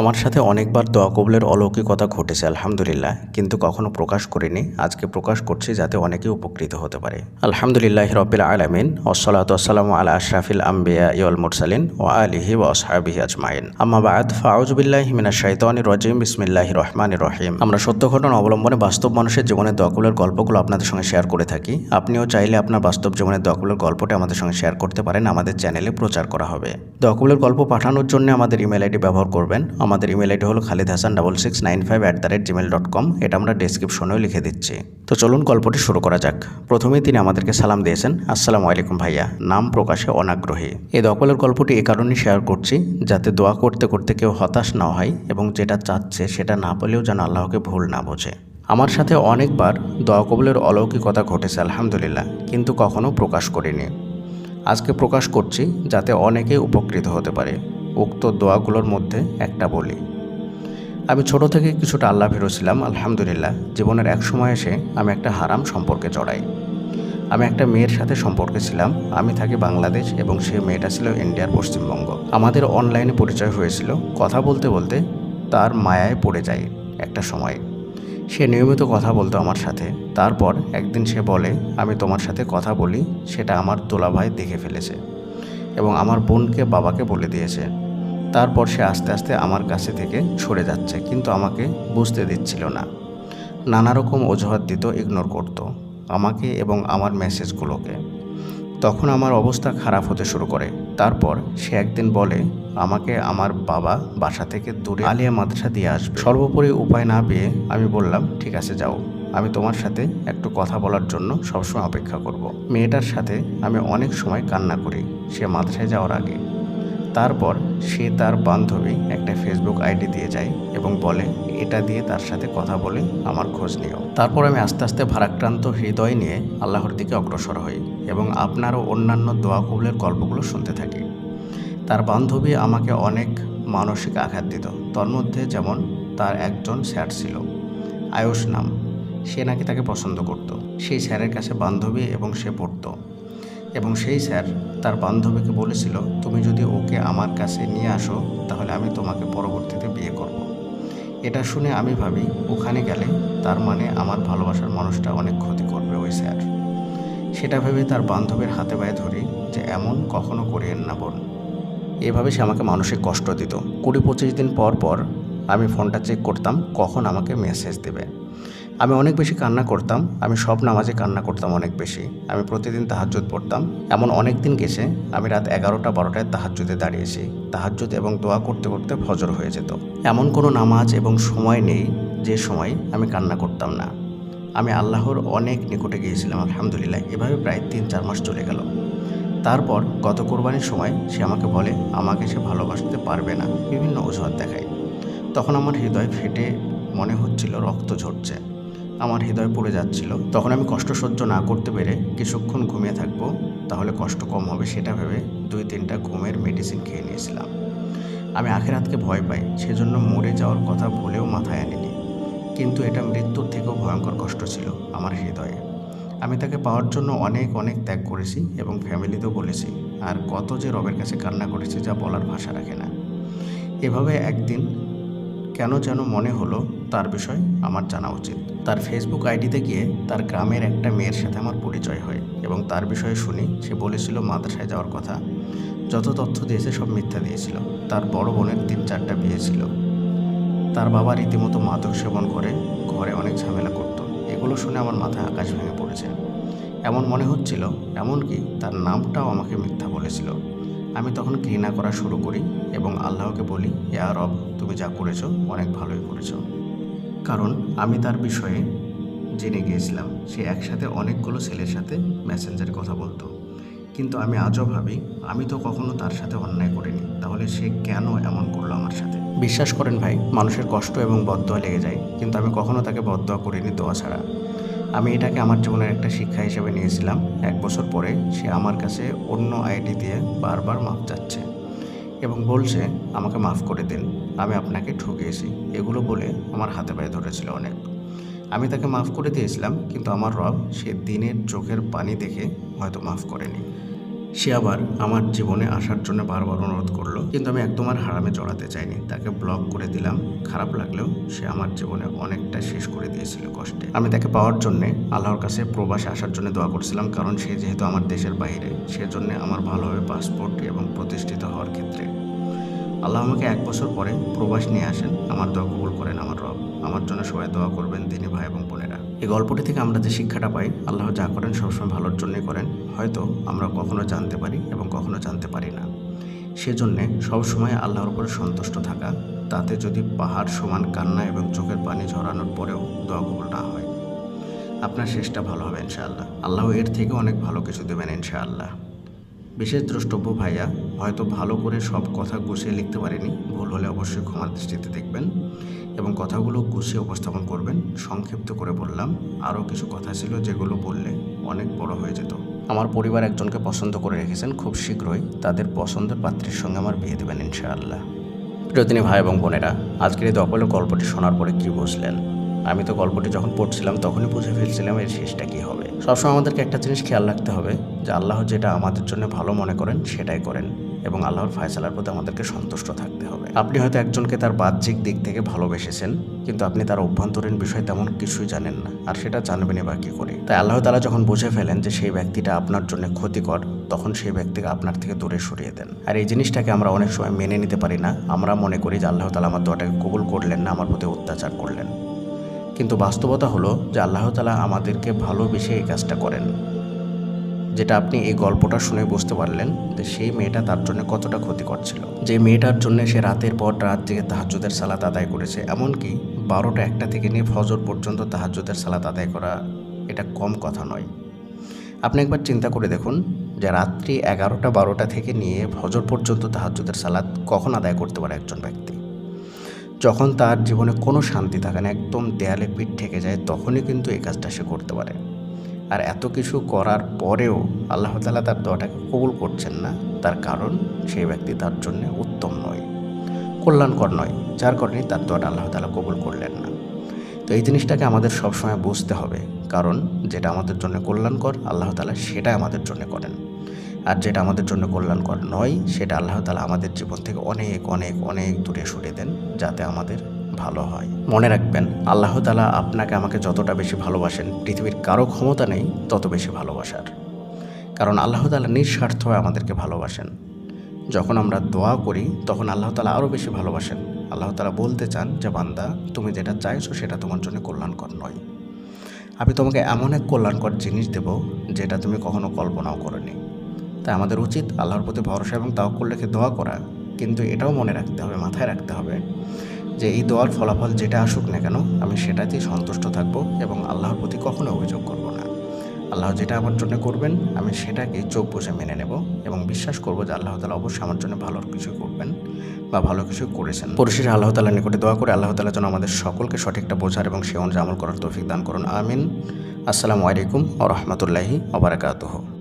আমার সাথে অনেকবার দোয়া কবুলের অলৌকিকতা ঘটেছে, আলহামদুলিল্লাহ। কিন্তু কখনো প্রকাশ করিনি। আজকে প্রকাশ করছি যাতে অনেকে উপকৃত হতে পারে। আলহামদুলিল্লাহ রবিল আলমিন ওসলাত আসসালাম আলা আশরাফিল আম্বিয়া ইউল মুরসালিন ও আলিহি ও আসহাবিহি আজমাইন। আম্মাবাদ ফাউজবিল্লাহ মিনা শাইতানি রজিম বিসমিল্লাহ রহমান রহিম। আমরা সত্য ঘটনা অবলম্বনে বাস্তব মানুষের জীবনের দোয়া কবুলের গল্পগুলো আপনাদের সঙ্গে শেয়ার করে থাকি। আপনিও চাইলে আপনার বাস্তব জীবনের দোয়া কবুলের গল্পটা আমাদের সঙ্গে শেয়ার করতে পারেন। আমাদের চ্যানেলে প্রচার করা হবে। দোয়া কবুলের গল্প পাঠানোর জন্য আমাদের ইমেল আইডি ব্যবহার করবেন। আমাদের ইমেল আইডি হলো Khalid Hasan double six nine five at the rate Gmail dot com এটা আমরা ডেসক্রিপশনেও লিখে দিচ্ছি। তো চলুন গল্পটি শুরু করা যাক। প্রথমেই তিনি আমাদেরকে সালাম দিয়েছেন, আসসালামু আলাইকুম ভাইয়া, নাম প্রকাশে অনাগ্রহী। এই দকলের গল্পটি এ কারণেই শেয়ার করছি, যাতে দোয়া করতে করতে কেউ হতাশ না হয় এবং যেটা চাচ্ছে সেটা না পেলেও যেন আল্লাহকে ভুল না বোঝে। আমার সাথে অনেকবার দোয়া কবুলের অলৌকিকতা ঘটেছে, আলহামদুলিল্লাহ, কিন্তু কখনো প্রকাশ করিনি। আজকে প্রকাশ করছি যাতে অনেকে উপকৃত হতে পারে। উক্ত দোয়াগুলোর মধ্যে একটা বলি। আমি ছোট থেকে কিছুটা আল্লাহ ভেরো ছিলাম আলহামদুলিল্লাহ, জীবনের এক সময় এসে আমি একটা হারাম সম্পর্কে জড়াই। আমি একটা মেয়ের সাথে সম্পর্কে ছিলাম। আমি থাকি বাংলাদেশ এবং সে মেয়েটা ছিল ইন্ডিয়ার পশ্চিমবঙ্গ। আমাদের অনলাইনে পরিচয় হয়েছিল। কথা বলতে বলতে তার মায়ায় পড়ে যাই একটা সময়। সে নিয়মিত কথা বলতো আমার সাথে। তারপর একদিন সে বলে, আমি তোমার সাথে কথা বলি, সেটা আমার তোলা ভাই দেখে ফেলেছে এবং আমার বোনকে বাবাকে বলে দিয়েছে। তারপর সে আস্তে আস্তে আমার কাছে থেকে সরে যাচ্ছে, কিন্তু আমাকে বুঝতে দিচ্ছিল না। নানা রকম অজুহাত দিত ইগনোর করতো, আমাকে এবং আমার মেসেজগুলোকে তখন আমার অবস্থা খারাপ হতে শুরু করে। তারপর সে একদিন বলে, আমাকে আমার বাবা বাসা থেকে দূরে আলিয়া মাদ্রাসা দিয়ে আসবে। সর্বোপরি উপায় না পেয়ে আমি বললাম, ঠিক আছে, যাও। আমি তোমার সাথে একটু কথা বলার জন্য সবসময় অপেক্ষা করব। মেয়েটার সাথে আমি অনেক সময় কান্না করি। সে মাদ্রাসায় যাওয়ার আগে তারপর সে তার বান্ধবী একটা ফেসবুক আইডি দিয়ে যায় এবং বলে, এটা দিয়ে তার সাথে কথা বলে আমার খোঁজ নিও। তারপর আমি আস্তে আস্তে ভারাক্রান্ত হৃদয় নিয়ে আল্লাহর দিকে অগ্রসর হই এবং আপনারও অন্যান্য দোয়া কবুলের গল্পগুলো শুনতে থাকি। তার বান্ধবী আমাকে অনেক মানসিক আঘাত দিত। তন্মধ্যে যেমন তার একজন স্যার ছিল, আয়ুষ নাম। সে নাকি তাকে পছন্দ করত। সেই স্যারের কাছে বান্ধবী এবং সে পড়তো। এবং সেই স্যার তার বান্ধবীকে বলেছিল, তুমি যদি ওকে আমার কাছে নিয়ে আসো, তাহলে আমি তোমাকে পরবর্তীতে বিয়ে করব। এটা শুনে আমি ভাবি, ওখানে গেলে তার মানে আমার ভালোবাসার মানুষটা অনেক ক্ষতি করবে ওই স্যার। সেটা ভেবে তার বান্ধবীর হাতে পায়ে ধরি যে, এমন কখনো করিয়েন না, বোন। এভাবে সে আমাকে মানসিক কষ্ট দিত। কুড়ি পঁচিশ দিন পর পর আমি ফোনটা চেক করতাম, কখন আমাকে মেসেজ দেবে। আমি অনেক বেশি কান্না করতাম, আমি সব নামাজে কান্না করতাম অনেক বেশি। আমি প্রতিদিন তাহাজ্জুদ পড়তাম। এমন অনেক দিন গেছে, আমি রাত এগারোটা বারোটায় তাহাজ্জুদে দাঁড়িয়েছি। তাহাজ্জুদ এবং দোয়া করতে করতে ফজর হয়ে যেত। এমন কোনো নামাজ এবং সময় নেই যে সময় আমি কান্না করতাম না। আমি আল্লাহর অনেক নিকটে গিয়েছিলাম, আলহামদুলিল্লাহ। এভাবে প্রায় তিন, চার মাস চলে গেল। তারপর গত কোরবানির সময় সে আমাকে বলে, আমাকে সে ভালোবাসতে পারবে না। বিভিন্ন অজুহাত দেখায়। তখন আমার হৃদয় ফেটে, মনে হচ্ছিল রক্ত ঝরছে। আমার হৃদয় পড়ে যাচ্ছিল। তখন আমি কষ্ট সহ্য না করতে পেরে কিছুক্ষণ ঘুমিয়ে থাকব, তাহলে কষ্ট কম হবে সেটা ভেবে দুই তিনটা ঘুমের মেডিসিন খেয়ে নিয়েছিলাম। আমি আখেরাতকে ভয় পাই, সেজন্য মরে যাওয়ার কথা ভুলেও মাথায় আনিনি। কিন্তু এটা মৃত্যুর থেকেও ভয়ঙ্কর কষ্ট ছিল আমার হৃদয়ে। আমি তাকে পাওয়ার জন্য অনেক অনেক ত্যাগ করেছি এবং ফ্যামিলিতেও বলেছি, আর কত যে রবের কাছে কান্না করেছি যা বলার ভাষা রাখে না। এভাবে একদিন কেন যেন মনে হলো তার বিষয় আমার জানা উচিত। তার ফেসবুক আইডিতে গিয়ে তার গ্রামের একটা মেয়ের সাথে আমার পরিচয় হয় এবং তার বিষয়ে শুনি, সে বলেছিল মাদ্রাসায় যাওয়ার কথা। যত তথ্য দিয়েছে সব মিথ্যা দিয়েছিল। তার বড় বোনের তিন চারটা বিয়ে ছিল। তার বাবা রীতিমতো মাদক সেবন করে, ঘরে অনেক ঝামেলা করতো। এগুলো শুনে আমার মাথায় আকাশ ভেঙে পড়েছে। এমন মনে হচ্ছিল, এমনকি তার নামটাও আমাকে মিথ্যা বলেছিল। আমি তখন ঘৃণা করা শুরু করি এবং আল্লাহকে বলি, ইয়া রব, তুমি যা করেছ, অনেক ভালোই করেছ। কারণ আমি তার বিষয়ে জেনে গিয়েছিলাম। সে একসাথে অনেকগুলো ছেলের সাথে মেসেঞ্জারে কথা বলতো। কিন্তু আমি আজও ভাবি, আমি তো কখনো তার সাথে অন্যায় করিনি। তাহলে সে কেন এমন করল আমার সাথে? বিশ্বাস করেন ভাই, মানুষের কষ্ট এবং বদদোয়া লেগে যায়। কিন্তু আমি কখনো তাকে বদদোয়া করিনি দোয়া ছাড়া। আমি এটাকে আমার জীবনের একটা শিক্ষা হিসেবে নিয়েছিলাম। এক বছর পরে সে আমার কাছে অন্য আইডি দিয়ে বারবার মাপ চাচ্ছে। এবং বলছে, আমাকে মাফ করে দিন। আমি আপনাকে ঠকিয়েছি। এগুলো বলে আমার হাতে পায়ে ধরেছিল অনেক। আমি তাকে মাফ করে দিয়েছিলাম, কিন্তু আমার রব সে দিনের চোখের পানি দেখে হয়তো মাফ করেনি। সে আবার আমার জীবনে আসার জন্য বারবার অনুরোধ করল। কিন্তু আমি একদম আর হারামে জড়াতে চাইনি। তাকে ব্লক করে দিলাম। খারাপ লাগলেও সে আমার জীবনে অনেকটা শেষ করে দিয়েছিল কষ্টে। আমি তাকে পাওয়ার জন্য আল্লাহর কাছে প্রবাসে আসার জন্য দোয়া করছিলাম। কারণ সে যেহেতু আমার দেশের বাইরে, সেজন্য আমার ভালোভাবে পাসপোর্ট এবং প্রতিষ্ঠিত হওয়ার ক্ষেত্রে। আল্লাহ আমাকে এক বছর পরে প্রবাস নিয়ে আসেন। আমার দোয়া কবুল করেন আমার রব। আমার জন্য সবাই দোয়া করবেন তিনি ভাই এবং বোনেরা। এই গল্পটি থেকে আমরা যে শিক্ষাটা পাই, আল্লাহ যা করেন সবসময় ভালোর জন্যই করেন। হয়তো আমরা কখনো জানতে পারি এবং কখনো জানতে পারি না। সেজন্যে সবসময় আল্লাহর উপরে সন্তুষ্ট থাকা, তাতে যদি পাহাড় সমান কান্না এবং চোখের পানি ঝরানোর পরেও দোয়া না হয়। আপনার শেষটা ভালো হবে ইনশাআল্লাহ। আল্লাহ এর থেকে অনেক ভালো কিছু দেবেন ইনশাআল্লাহ। বিশেষ দ্রষ্টব্য ভাইয়া, হয়তো ভালো করে সব কথা গুছিয়ে লিখতে পারিনি, ভুল হলে অবশ্যই ক্ষমার দৃষ্টিতে দেখবেন। এবং কথাগুলো গুছিয়ে উপস্থাপন করবেন। সংক্ষিপ্ত করে বললাম, আরও কিছু কথা ছিল যেগুলো বললে অনেক বড় হয়ে যেত। আমার পরিবার একজনকে পছন্দ করে রেখেছেন খুব শীঘ্রই। তাদের পছন্দের পাত্রের সঙ্গে আমার বিয়ে দেবেন ইনশাআল্লাহ। প্রিয়দিনী ভাই এবং বোনেরা, আজকের এই দপলের গল্পটি শোনার পরে কী বুঝলেন? আমি তো গল্পটি যখন পড়ছিলাম, তখনই বুঝে ফেলছিলাম এর শেষটা কী হবে। সবসময় আমাদেরকে একটা জিনিস খেয়াল রাখতে হবে, যে আল্লাহ যেটা আমাদের জন্য ভালো মনে করেন, সেটাই করেন এবং আল্লাহর ফায়সালার প্রতি আমাদেরকে সন্তুষ্ট থাকতে হবে। আপনি হয়তো একজনকে তার বাহ্যিক দিক থেকে ভালোবেসেছেন, কিন্তু আপনি তার অভ্যন্তরীণ বিষয়ে তেমন কিছুই জানেন না, আর সেটা জানবেনই বা কী করে? তাই আল্লাহ তালা যখন বুঝে ফেলেন যে সেই ব্যক্তিটা আপনার জন্য ক্ষতিকর, তখন সেই ব্যক্তিকে আপনার থেকে দূরে সরিয়ে দেন। আর এই জিনিসটাকে আমরা অনেক সময় মেনে নিতে পারি না। আমরা মনে করি যে আল্লাহ তালা আমার দোয়াটাকে কবুল করলেন না, আমার প্রতি অত্যাচার করলেন। কিন্তু বাস্তবতা হলো যে আল্লাহ তালা আমাদেরকে ভালোবেসে এই কাজটা করেন। যেটা আপনি এই গল্পটা শুনে বুঝতে পারলেন যে সেই মেয়েটা তার জন্য কতটা ক্ষতিকর ছিল। যে মেয়েটার জন্য সে রাতের পর রাত থেকে তাহাজ্জুদের সালাত আদায় করেছে, এমনকি বারোটা একটা থেকে নিয়ে ফজর পর্যন্ত তাহাজ্জুদের সালাত আদায় করা এটা কম কথা নয়। আপনি একবার চিন্তা করে দেখুন যে রাত্রি এগারোটা বারোটা থেকে নিয়ে ফজর পর্যন্ত তাহাজ্জুদের সালাত কখন আদায় করতে পারে একজন ব্যক্তি। যখন তার জীবনে কোনো শান্তি থাকে না, একদম দেয়ালে পিঠ ঠেকে যায়, তখনই কিন্তু এই কাজটা সে করতে পারে। আর এত কিছু করার পরেও আল্লাহ তালা তার দোয়াটাকে কবুল করছেন না, তার কারণ সেই ব্যক্তি তার জন্য উত্তম নয়, কল্যাণকর নয়, যার কারণে তার দোয়াটা আল্লাহ তালা কবুল করলেন না। তো এই জিনিসটাকে আমাদের সবসময় বুঝতে হবে, কারণ যেটা আমাদের জন্য কল্যাণকর, আল্লাহ তালা সেটা আমাদের জন্য করেন। আর যেটা আমাদের জন্য কল্যাণকর নয়, সেটা আল্লাহ তালা আমাদের জীবন থেকে অনেক অনেক অনেক দূরে সরিয়ে দেন যাতে আমাদের ভালো হয়। মনে রাখবেন, আল্লাহ তালা আপনাকে আমাকে যতটা বেশি ভালোবাসেন, পৃথিবীর কারও ক্ষমতা নেই তত বেশি ভালোবাসার। কারণ আল্লাহ তালা নিঃস্বার্থ আমাদেরকে ভালোবাসেন। যখন আমরা দোয়া করি, তখন আল্লাহ তালা আরও বেশি ভালোবাসেন। আল্লাহ তালা বলতে চান যে, বান্দা, তুমি যেটা চাইছো, সেটা তোমার জন্য কল্যাণকর নয়। আমি তোমাকে এমন এক কল্যাণকর জিনিস দেব, যেটা তুমি কখনো কল্পনাও করনি। তাই আমাদের উচিত আল্লাহর প্রতি ভরসা এবং তাওকুল রেখে দোয়া করা। কিন্তু এটাও মনে রাখতে হবে, মাথায় রাখতে হবে যে এই দোয়ার ফলাফল যেটা আসুক না কেন, আমি সেটাতেই সন্তুষ্ট থাকব এবং আল্লাহর প্রতি কখনো অভিযোগ করব না। আল্লাহ যেটা আমার জন্য করবেন, আমি সেটাকে চোখ বসে মেনে নেব এবং বিশ্বাস করব যে আল্লাহ তালা অবশ্যই আমার জন্য ভালো কিছু করবেন বা ভালো কিছু করেছেন। পরিশেষে আল্লাহ তালার নিকটে দোয়া করে, আল্লাহ তালা যেন আমাদের সকলকে সঠিকটা বোঝার এবং সে অনুযায়ী আমল করার তৌফিক দান করুন। আমিন। আসসালামু আলাইকুম ও রহমতুল্লাহি ওবরাকাতহ